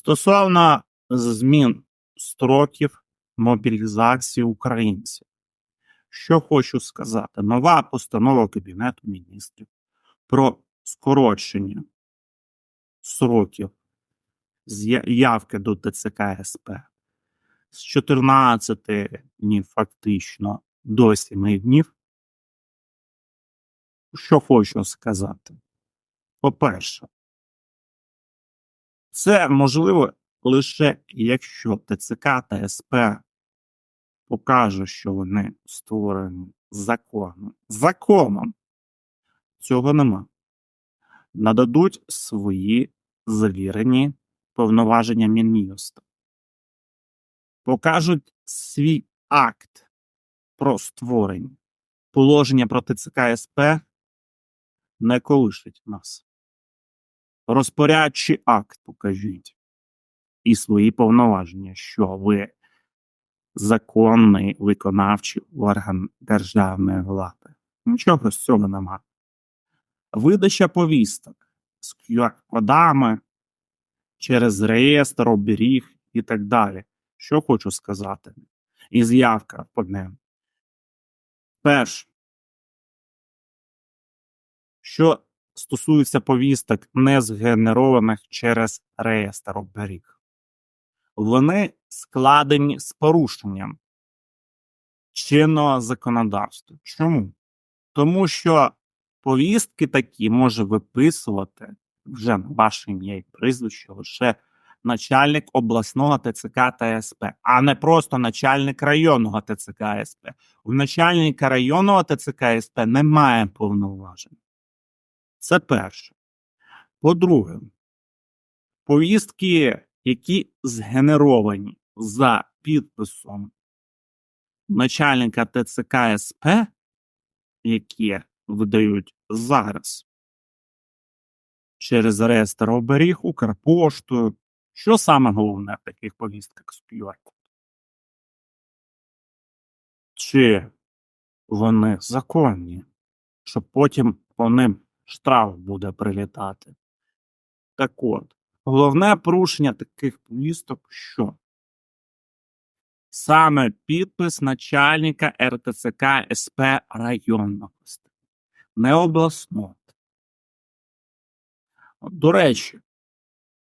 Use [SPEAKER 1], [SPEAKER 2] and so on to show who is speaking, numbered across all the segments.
[SPEAKER 1] Стосовно змін строків мобілізації українців, що хочу сказати, нова постанова Кабінету міністрів про скорочення сроків явки до ТЦК СП з 14 днів фактично до 7 днів. Що хочу сказати? По-перше, це можливо лише якщо ТЦК та СП покаже, що вони створені законом. Законом цього нема. Нададуть свої завірені повноваження Мін'юсту. Покажуть свій акт про створення. Положення про ТЦК СП не колишить нас. Розпорядчий акт покажіть і свої повноваження, що ви законний виконавчий орган державної влади. Нічого з цього нема. Видача повісток з QR-кодами через реєстр, оберіг і так далі. Що хочу сказати? І з'явка по ним. Перше, що стосується повісток, не згенерованих через реєстр оберіг. Вони складені з порушенням чинного законодавства. Чому? Тому що повістки такі може виписувати вже на ваше ім'я і прізвище лише начальник обласного ТЦК та СП, а не просто начальник районного ТЦК СП. У начальника районного ТЦК СП немає повноважень. Це перше. По-друге, повістки, які згенеровані за підписом начальника ТЦК СП, які видають зараз через реєстр оберіг, Укрпоштою. Що саме головне в таких повістках з? Чи вони законні, щоб потім по ним штраф буде прилітати? Так от, головне порушення таких повісток що? Саме підпис начальника РТЦК СП районного, не обласного. До речі,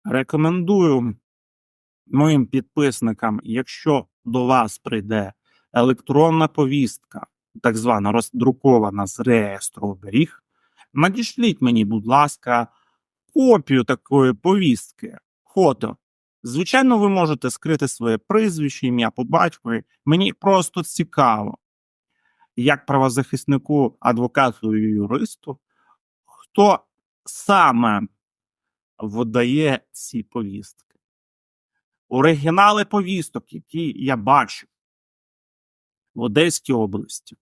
[SPEAKER 1] рекомендую моїм підписникам, якщо до вас прийде електронна повістка, так звана роздрукована з реєстру оберіг, надішліть мені, будь ласка, копію такої повістки, фото. Звичайно, ви можете скрити своє прізвище, ім'я по батькові. Мені просто цікаво, як правозахиснику, адвокату і юристу, хто саме видає ці повістки. Оригінали повісток, які я бачив в Одеській області,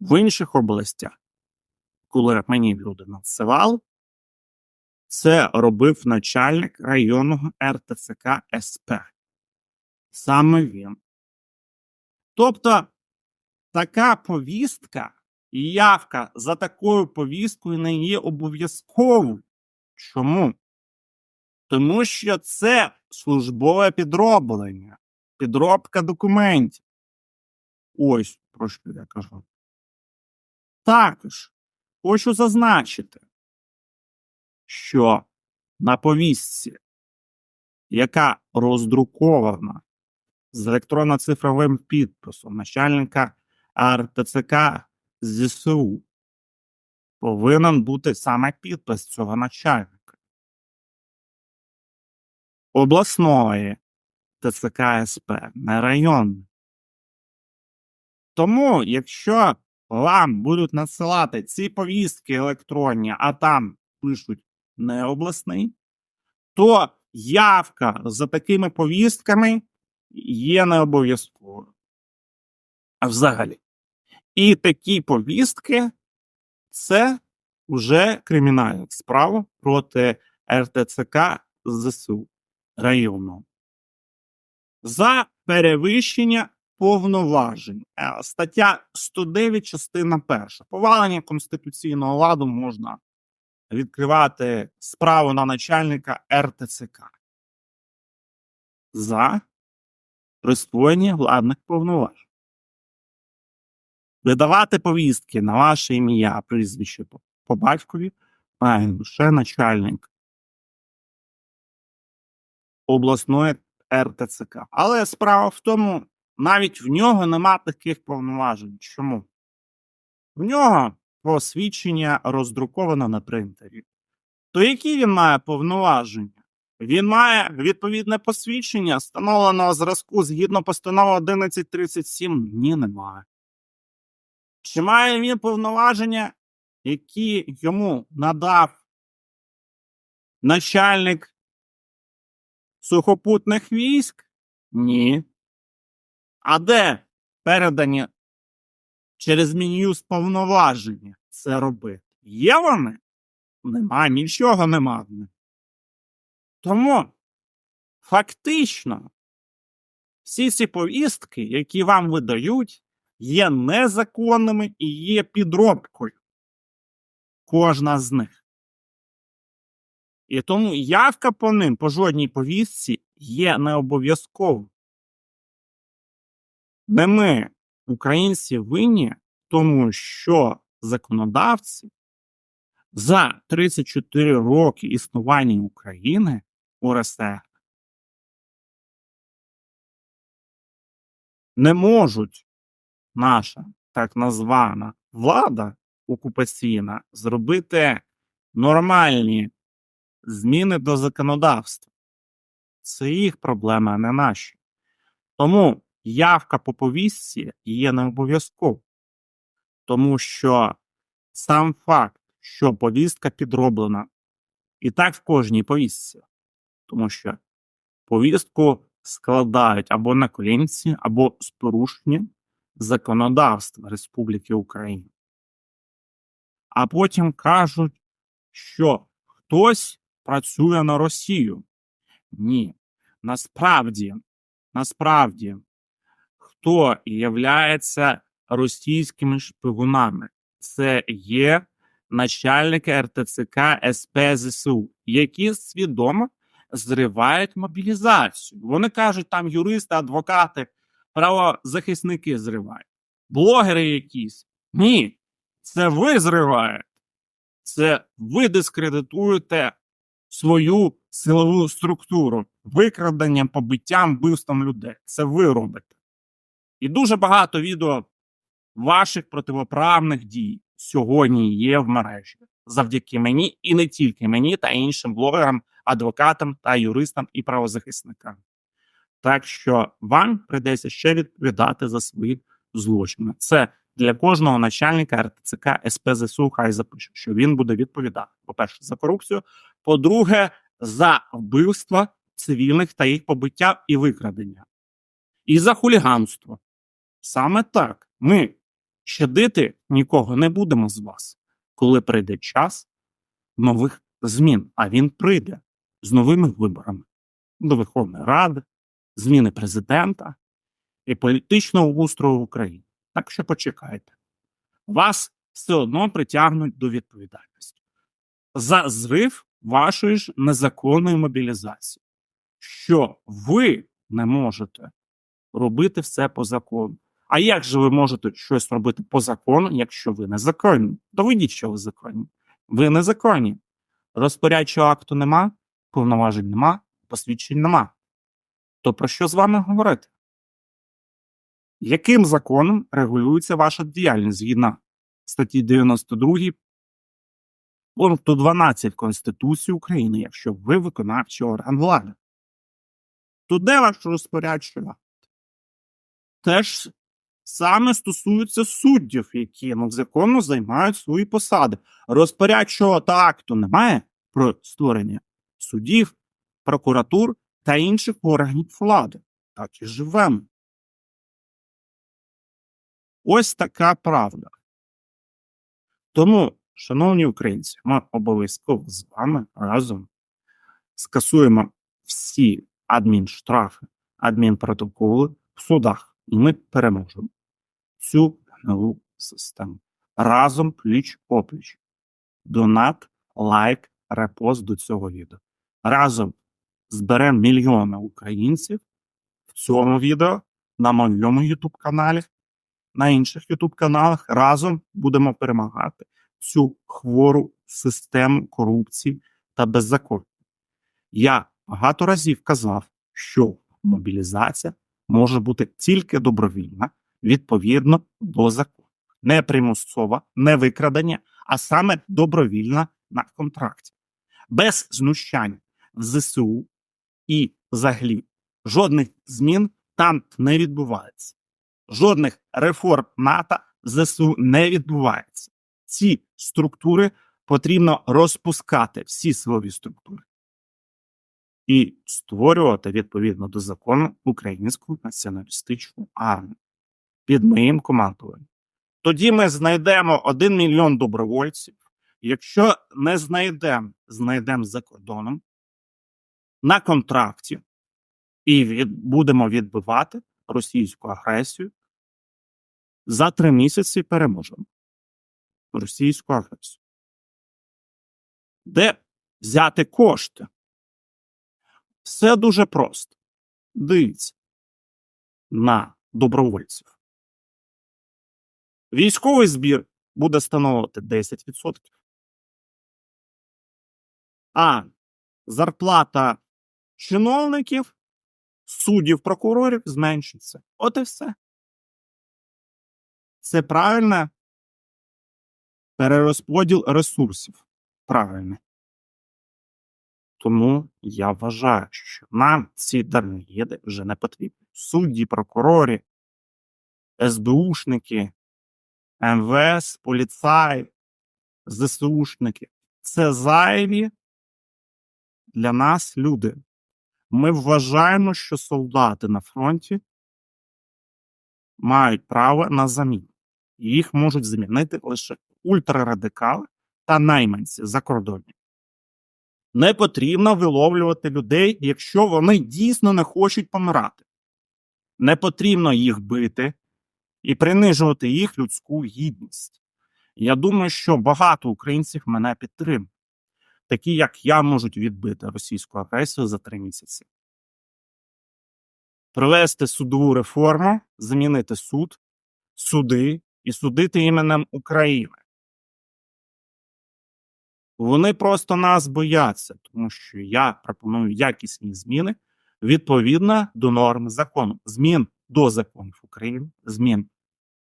[SPEAKER 1] в інших областях, коли мені люди надсилали, це робив начальник районного РТЦК СП. Саме він. Тобто така повістка і явка за такою повісткою не є обов'язковою. Чому? Тому що це службове підроблення, підробка документів. Ось про що я кажу. Також хочу зазначити, що на повістці, яка роздрукована з електронно-цифровим підписом начальника РТЦК ЗСУ, повинен бути саме підпис цього начальника обласної ТЦК СП, не районної. Тому, якщо вам будуть надсилати ці повістки електронні, а там пишуть не обласний, то явка за такими повістками є не обов'язковою. Взагалі. І такі повістки це вже кримінальна справа проти РТЦК ЗСУ району. За перевищення повноважень. Е, Стаття 109, частина 1. Повалення конституційного ладу можна відкривати справу на начальника РТЦК. за присвоєння владних повноважень. Видавати повістки на ваше ім'я, прізвище по, батькові має лише начальник обласної РТЦК. Але справа в тому, навіть в нього нема таких повноважень. Чому? В нього посвідчення роздруковано на принтері. То які він має повноваження? Він має відповідне посвідчення, встановленого зразку згідно постанови 1137? Ні, немає. Чи має він повноваження, які йому надав начальник сухопутних військ? Ні. А де передані через Мін'юз повноваження це робити? Є вони? Нема, нічого нема. Тому фактично всі ці повістки, які вам видають, є незаконними і є підробкою. Кожна з них. І тому явка по ним по жодній повістці є не обов'язково. Не ми, українці, винні, тому що законодавці за 34 роки існування України УРСР не можуть наша так названа влада окупаційна зробити нормальні зміни до законодавства. Це їх проблеми, а не наші. Тому явка по повістці є не обов'язково. Тому що сам факт, що повістка підроблена, і так в кожній повістці, тому що повістку складають або на колінці, або з порушенням законодавства Республіки Україна. А потім кажуть, що хтось працює на Росію. Ні. Насправді, насправді, хто являється російськими шпигунами? Це є начальники РТЦК СП ЗСУ, які свідомо зривають мобілізацію. Вони кажуть, там юристи, адвокати, правозахисники зривають. Блогери якісь. Ні, це ви зриваєте. Це ви дискредитуєте свою силову структуру викраденням, побиттям, вбивством людей. Це ви робите. І дуже багато відео ваших противоправних дій сьогодні є в мережі завдяки мені, і не тільки мені, та іншим блогерам, адвокатам та юристам і правозахисникам. Так що вам прийдеться ще відповідати за свої злочини. Це для кожного начальника РТЦК СПЗСУ хай запише, що він буде відповідати, по-перше, за корупцію, по-друге, за вбивства цивільних та їх побиття і викрадення, і за хуліганство. Саме так ми щадити нікого не будемо з вас, коли прийде час нових змін, а він прийде з новими виборами до Верховної Ради, зміни президента і політичного устрою в Україні. Так що почекайте. Вас все одно притягнуть до відповідальності за зрив вашої ж незаконної мобілізації, що ви не можете робити все по закону. А як же ви можете щось робити по закону, якщо ви незаконні? Доведіть, що ви законні. Ви незаконні. Розпорядчого акту нема, повноважень нема, посвідчень нема. То про що з вами говорити? Яким законом регулюється ваша діяльність згідно статті 92 пункту 12 Конституції України, якщо ви виконавчий орган влади? То де ваш розпорядчий акт? Теж саме стосується суддів, які ну, законно займають свої посади. Розпорядчого та акту немає про створення судів, прокуратур та інших органів влади. Так і живемо. Ось така правда. Тому, шановні українці, ми обов'язково з вами разом скасуємо всі адмінштрафи, адмінпротоколи в судах, ми переможемо цю нову систему. Разом пліч опліч. Донат, лайк, репост до цього відео. Разом зберемо мільйони українців в цьому відео на моєму YouTube каналі, на інших YouTube каналах разом будемо перемагати цю хвору систему корупції та беззаконня. Я багато разів казав, що мобілізація може бути тільки добровільна відповідно до закону, не примусова, не викрадення, а саме добровільна на контракті, без знущань в ЗСУ і взагалі жодних змін там не відбувається. Жодних реформ НАТО ЗСУ не відбувається. Ці структури потрібно розпускати, всі силові структури, і створювати відповідно до закону українську націоналістичну армію під моїм командуванням. Тоді ми знайдемо 1 мільйон добровольців. Якщо не знайдемо, знайдемо за кордоном на контракті і від, будемо відбивати російську агресію. За три місяці переможемо російську агресію. Де взяти кошти? Все дуже просто. Дивіться на добровольців. Військовий збір буде становити 10%. А зарплата чиновників, суддів, прокурорів зменшиться. От і все. Це правильне перерозподіл ресурсів. Правильно. Тому я вважаю, що нам ці дармоєди вже не потрібні. Судді, прокурори, СБУшники, МВС, поліцаї, ЗСУшники це зайві для нас люди. Ми вважаємо, що солдати на фронті мають право на заміну. Їх можуть замінити лише ультрарадикали та найманці закордонні. Не потрібно виловлювати людей, якщо вони дійсно не хочуть помирати. Не потрібно їх бити і принижувати їх людську гідність. Я думаю, що багато українців мене підтримують, такі як я можуть відбити російську агресію за три місяці. Провести судову реформу, замінити суд, суди і судити іменем України. Вони просто нас бояться, тому що я пропоную якісні зміни відповідно до норм закону, змін до законів України, змін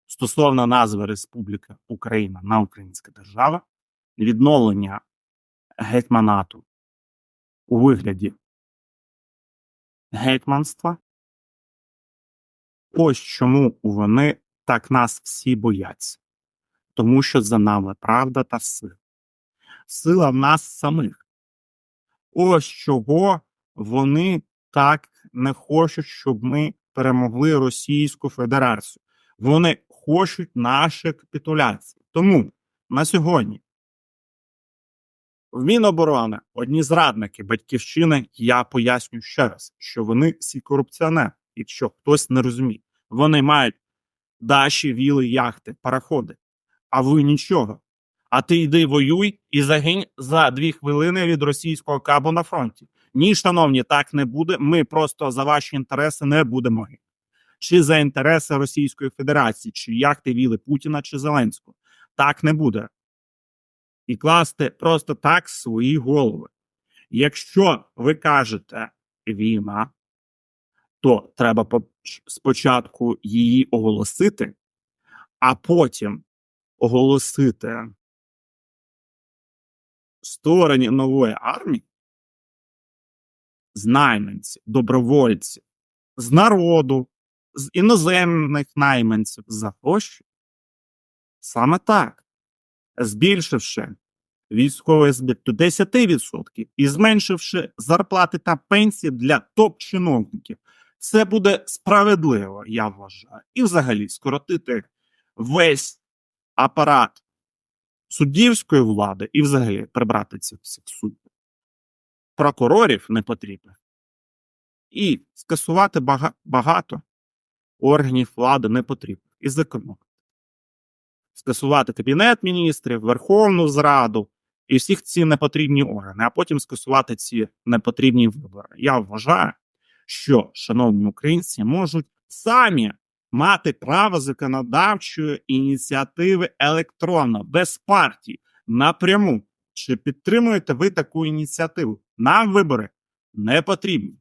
[SPEAKER 1] стосовно назви Республіка Україна на Українська держава, відновлення гетьманату у вигляді гетьманства. Ось чому вони так нас всі бояться, тому що за нами правда та сила. Сила в нас самих. Ось чого вони так не хочуть, щоб ми перемогли Російську Федерацію. Вони хочуть наші капітуляції. Тому на сьогодні в Міноборони одні зрадники батьківщини, я поясню ще раз, що вони всі корупціонери, якщо хтось не розуміє. Вони мають даші, віли, яхти, пароходи, а ви нічого. А ти йди воюй і загинь за дві хвилини від російського кабу на фронті. Ні, шановні, так не буде. Ми просто за ваші інтереси не будемо гинути. Чи за інтереси Російської Федерації, чи яхти віли Путіна чи Зеленського. Так не буде. І класти просто так свої голови. Якщо ви кажете війна, то треба спочатку її оголосити, а потім оголосити створення нової армії з найманців, добровольців, з народу, з іноземних найманців за гроші. Саме так, збільшивши військовий збір до 10% і зменшивши зарплати та пенсії для топ-чиновників. Це буде справедливо, я вважаю. І взагалі скоротити весь апарат суддівської влади і взагалі прибрати цих суддів. Прокурорів не потрібно. І скасувати багато органів влади не потрібно. І зекономити. Скасувати кабінет міністрів, Верховну Зраду, і всіх ці непотрібні органи, а потім скасувати ці непотрібні вибори. Я вважаю, що шановні українці можуть самі мати право законодавчої ініціативи електронно, без партій, напряму. Чи підтримуєте ви таку ініціативу? Нам вибори не потрібні.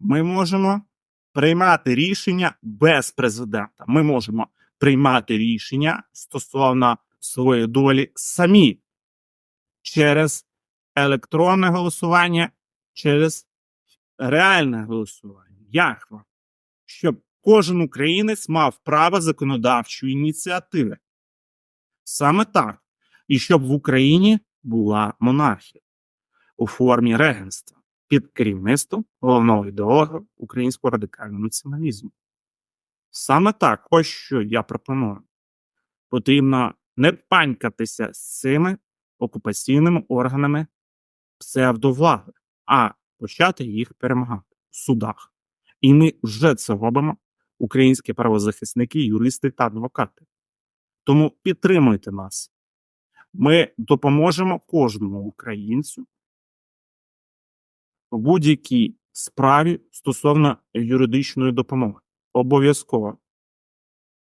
[SPEAKER 1] Ми можемо приймати рішення без президента. Ми можемо приймати рішення стосовно своєї долі самі через електронне голосування, через реальне голосування. Як вам? Щоб кожен українець мав право законодавчої ініціативи. Саме так. І щоб в Україні була монархія у формі регенства під керівництвом головного ідеолога українського радикального націоналізму. Саме так, ось що я пропоную. Потрібно не панькатися з цими окупаційними органами псевдовлади, а почати їх перемагати в судах. І ми вже це робимо, українські правозахисники, юристи та адвокати. Тому підтримуйте нас. Ми допоможемо кожному українцю в будь-якій справі стосовно юридичної допомоги. Обов'язково.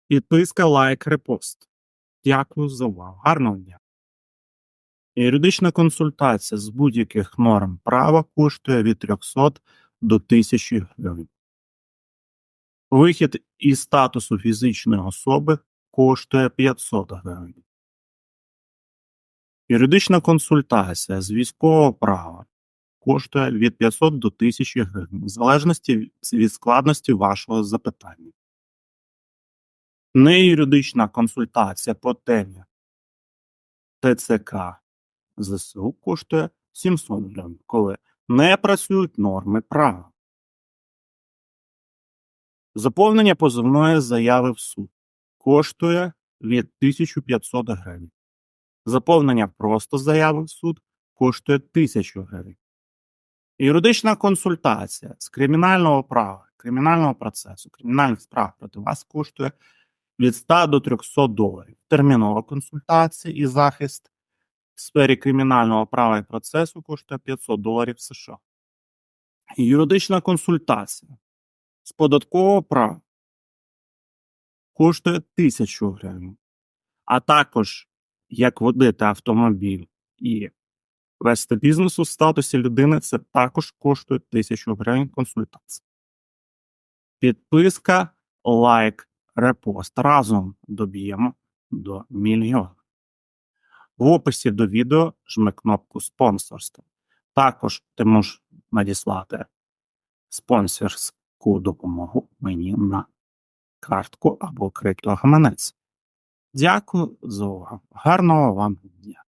[SPEAKER 1] Підписка, лайк, репост. Дякую за увагу. Гарного дня. Юридична консультація з будь-яких норм права коштує від 300 до 1000 гривень. Вихід із статусу фізичної особи коштує 500 гривень. Юридична консультація з військового права коштує від 500 до 1000 гривень, в залежності від складності вашого запитання. Неюридична консультація по темі ТЦК ЗСУ коштує 700 гривень, коли не працюють норми права. Заповнення позовної заяви в суд коштує від 1500 гривень. Заповнення просто заяви в суд коштує 1000 гривень. Юридична консультація з кримінального права, кримінального процесу, кримінальних справ проти вас коштує від 100 до 300 доларів. Термінова консультація і захист в сфері кримінального права і процесу коштує 500 доларів США. Юридична консультація з податкового права коштує 1000 гривень. А також як водити автомобіль і вести бізнес у статусі людини, це також коштує 1000 гривень консультація. Підписка, лайк, репост. Разом доб'ємо до мільйона. В описі до відео жми кнопку спонсорство. Також ти можеш надіслати спонсорську допомогу мені на картку або криптогаманець. Дякую за увагу. Гарного вам дня!